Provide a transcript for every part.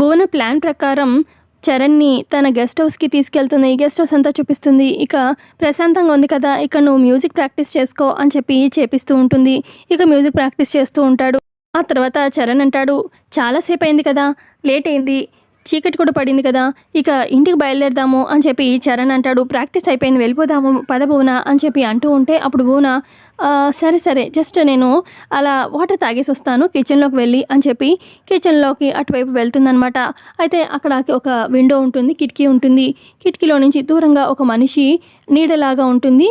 భువన plan ప్రకారం చరణ్ని తన guest హౌస్కి తీసుకెళ్తుంది. గెస్ట్ హౌస్ అంతా చూపిస్తుంది. ఇక ప్రశాంతంగా ఉంది కదా ఇక నువ్వు మ్యూజిక్ ప్రాక్టీస్ చేసుకో అని చెప్పి చేపిస్తూ ఉంటుంది. ఇక మ్యూజిక్ ప్రాక్టీస్ చేస్తూ ఉంటాడు. ఆ తర్వాత చరణ్ అంటాడు చాలాసేపు అయింది కదా లేట్ అయింది. చీకటి కూడా పడింది కదా. ఇక ఇంటికి బయలుదేరదాము అని చెప్పి చరణ్ అంటాడు. ప్రాక్టీస్ అయిపోయింది వెళ్ళిపోదాము పద భువన అని చెప్పి అంటూ ఉంటే అప్పుడు భువన సరే సరే జస్ట్ నేను అలా వాటర్ తాగేసి వస్తాను కిచెన్లోకి వెళ్ళి అని చెప్పి కిచెన్లోకి అటువైపు వెళ్తుందనమాట అయితే అక్కడ ఒక విండో ఉంటుంది కిటికీ ఉంటుంది. కిటికీలో నుంచి దూరంగా ఒక మనిషి నీడలాగా ఉంటుంది.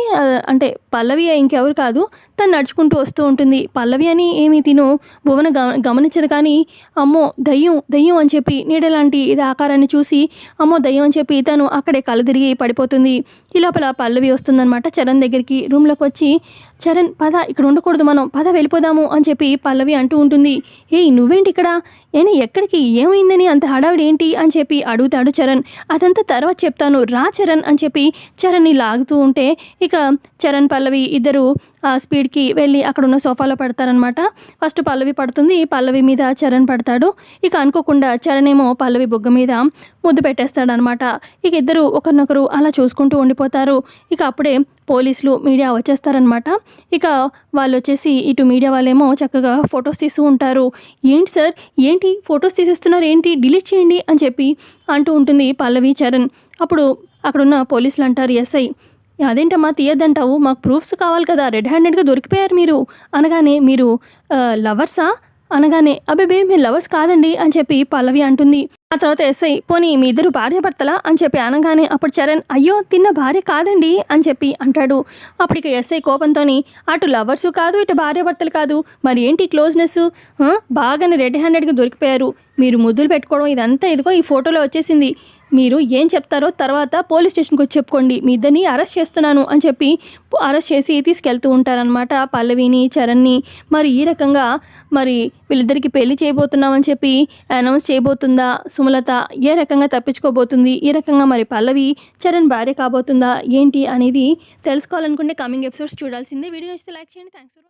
అంటే పల్లవి ఇంకెవరు కాదు తను నడుచుకుంటూ వస్తూ ఉంటుంది. పల్లవి అని ఏమీ తిను భువన గమ గమనించదు కానీ అమ్మో దయ్యం దయ్యం అని చెప్పి నీడ లాంటి ఇది ఆకారాన్ని చూసి అమ్మో దయ్యం అని చెప్పి తను అక్కడే కళ్ళు తిరిగి పడిపోతుంది. ఈ లోపల పల్లవి వస్తుందన్నమాట. చరణ్ దగ్గరికి రూమ్లోకి వచ్చి చరణ్ పద ఇక్కడ ఉండకూడదు మనం పద వెళ్ళిపోదాము అని చెప్పి పల్లవి అంటూ ఉంటుంది. ఏయ్ నువ్వేంటి ఇక్కడ? ఏని ఎక్కడికి? ఏమైందని? అంత హడావిడి ఏంటి? అని చెప్పి అడుగుతాడు చరణ్. అదంతా తర్వాత చెప్తాను. రా చరణ్ అని చెప్పి చరణ్ని లాగుతూ ఉంటే ఇక చరణ్ పల్లవి ఇద్దరు ఆ స్పీడ్కి వెళ్ళి అక్కడ ఉన్న సోఫాలో పడతారనమాట ఫస్ట్ పల్లవి పడుతుంది పల్లవి మీద చరణ్ పడతాడు. ఇక అనుకోకుండా చరణ్ ఏమో పల్లవి బొగ్గ మీద ముద్దు పెట్టేస్తాడనమాట. ఇక ఇద్దరు ఒకరినొకరు అలా చూసుకుంటూ ఉండిపోతారు. ఇక అప్పుడే పోలీసులు మీడియా వచ్చేస్తారనమాట. ఇక వాళ్ళు వచ్చేసి ఇటు మీడియా వాళ్ళేమో చక్కగా ఫొటోస్ తీస్తూ ఉంటారు. ఏంటి సార్? ఏంటి? ఫొటోస్ తీసేస్తున్నారు ఏంటి? డిలీట్ చేయండి అని చెప్పి అంటూ ఉంటుంది పల్లవి చరణ్. అప్పుడు అక్కడున్న పోలీసులు అంటారు ఎస్ఐ అదేంటమ్మా? తీయద్దంటావు. మాకు ప్రూఫ్స్ కావాలి కదా. రెడ్ హ్యాండెడ్గా దొరికిపోయారు మీరు. అనగానే మీరు లవర్సా? అనగానే అబేబే మీరు లవర్స్ కాదండి అని చెప్పి పల్లవి అంటుంది. ఆ తర్వాత ఎస్ఐ పోనీ మీ ఇద్దరు భార్యభర్తలా? అని చెప్పి అనగానే అప్పుడు చరణ్ అయ్యో తిన్న భార్య కాదండి అని చెప్పి అంటాడు. అప్పుడు ఇక ఎస్ఐ కోపంతోని అటు లవర్స్ కాదు ఇటు భార్యభర్తలు కాదు. మరి ఏంటి క్లోజ్నెస్? బాగానే రెడ్ హ్యాండెడ్గా దొరికిపోయారు. మీరు ముద్దులు పెట్టుకోవడం ఇదంతా ఇదిగో ఈ ఫోటోలో వచ్చేసింది. మీరు ఏం చెప్తారో తర్వాత పోలీస్ స్టేషన్కి వచ్చి చెప్పుకోండి. మీ ఇద్దరిని అరెస్ట్ చేస్తున్నాను అని చెప్పి అరెస్ట్ చేసి తీసుకెళ్తూ ఉంటారనమాట పల్లవిని చరణ్ని. మరి ఈ రకంగా మరి వీళ్ళిద్దరికి పెళ్ళి చేయబోతున్నామని చెప్పి అనౌన్స్ చేయబోతుందా? సుమలత ఏ రకంగా తప్పించుకోబోతుంది? ఈ రకంగా మరి పల్లవి చరణ్ భార్య కాబోతుందా? ఏంటి అనేది తెలుసుకోవాలనుకుంటే కమింగ్ ఎపిసోడ్స్ చూడాల్సిందే. వీడియో నచ్చితే లైక్ చేయండి. థ్యాంక్స్